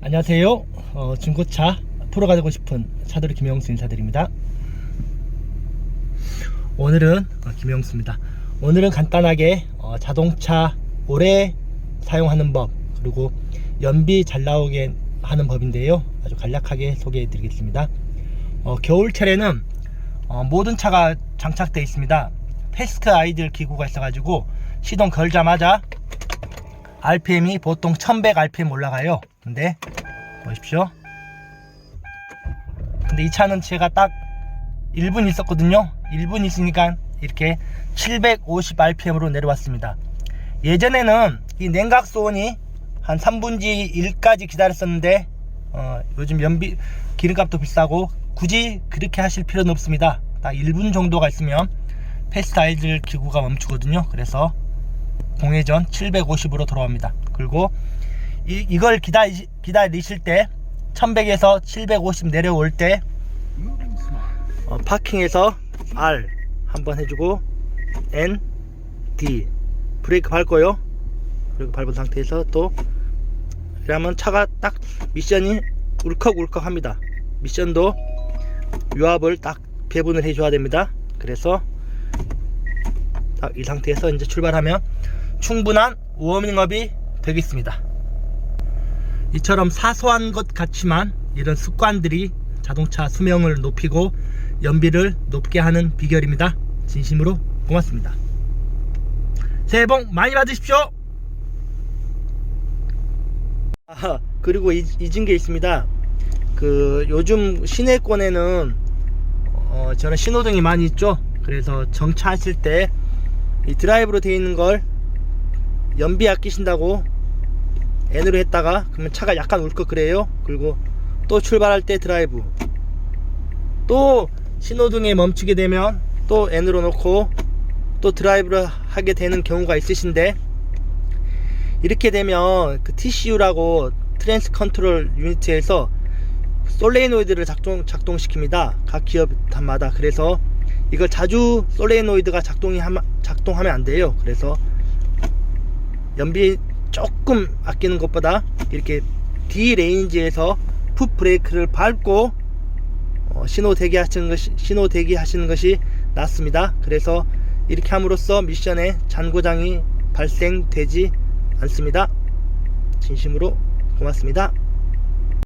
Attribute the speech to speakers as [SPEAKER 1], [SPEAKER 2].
[SPEAKER 1] 안녕하세요. 어, 중고차 프로가 되고 싶은 차돌이 김영수 인사드립니다. 오늘은 어, 김영수입니다. 오늘은 간단하게 어, 자동차 오래 사용하는 법 그리고 연비 잘 나오게 하는 법인데요. 아주 간략하게 소개해 드리겠습니다. 어, 겨울철에는 어, 모든 차가 장착되어 있습니다. 패스트 아이들 기구가 있어가지고 시동 걸자마자 RPM이 보통 1100 RPM 올라가요. 근데 보십시오. 근데 이 차는 제가 딱 1분 있었거든요. 1분 있으니까 이렇게 750 RPM으로 내려왔습니다. 예전에는 이 냉각 소원이 한 3분지 1까지 기다렸었는데 어, 요즘 연비 기름값도 비싸고 굳이 그렇게 하실 필요는 없습니다. 딱 1분 정도가 있으면 패스트 아이들 기구가 멈추거든요. 그래서 공회전 750으로 돌아옵니다. 그리고 이, 이걸 기다리, 기다리실 때 1100에서 750 내려올 때 어, 파킹에서 R 한번 해주고 N, D 브레이크 밟고요. 브레이크 밟은 상태에서 또 이러면 차가 딱 미션이 울컥울컥 합니다. 미션도 유압을 딱 배분을 해줘야 됩니다. 그래서 딱 이 상태에서 이제 출발하면 충분한 워밍업이 되겠습니다. 이처럼 사소한 것 같지만 이런 습관들이 자동차 수명을 높이고 연비를 높게 하는 비결입니다. 진심으로 고맙습니다. 새해 복 많이 받으십시오. 아, 그리고 잊, 잊은 게 있습니다. 그 요즘 시내권에는 어, 저는 신호등이 많이 있죠. 그래서 정차하실 때 이 드라이브로 되어 있는 걸 연비 아끼신다고 N으로 했다가 그러면 차가 약간 울컥 그래요. 그리고 또 출발할 때 드라이브 또 신호등에 멈추게 되면 또 N으로 놓고 또 드라이브를 하게 되는 경우가 있으신데 이렇게 되면 그 TCU라고 트랜스 컨트롤 유니트에서 솔레노이드를 작동, 작동시킵니다. 각 기업마다. 그래서 이걸 자주 솔레노이드가 작동이 하면, 작동하면 안 돼요. 그래서 연비 조금 아끼는 것보다 이렇게 D 레인지에서 풋 브레이크를 밟고 어, 신호 대기 하시는 것이 신호 대기 하시는 것이 낫습니다. 그래서 이렇게 함으로써 미션에 잔고장이 발생되지 않습니다. 진심으로 고맙습니다.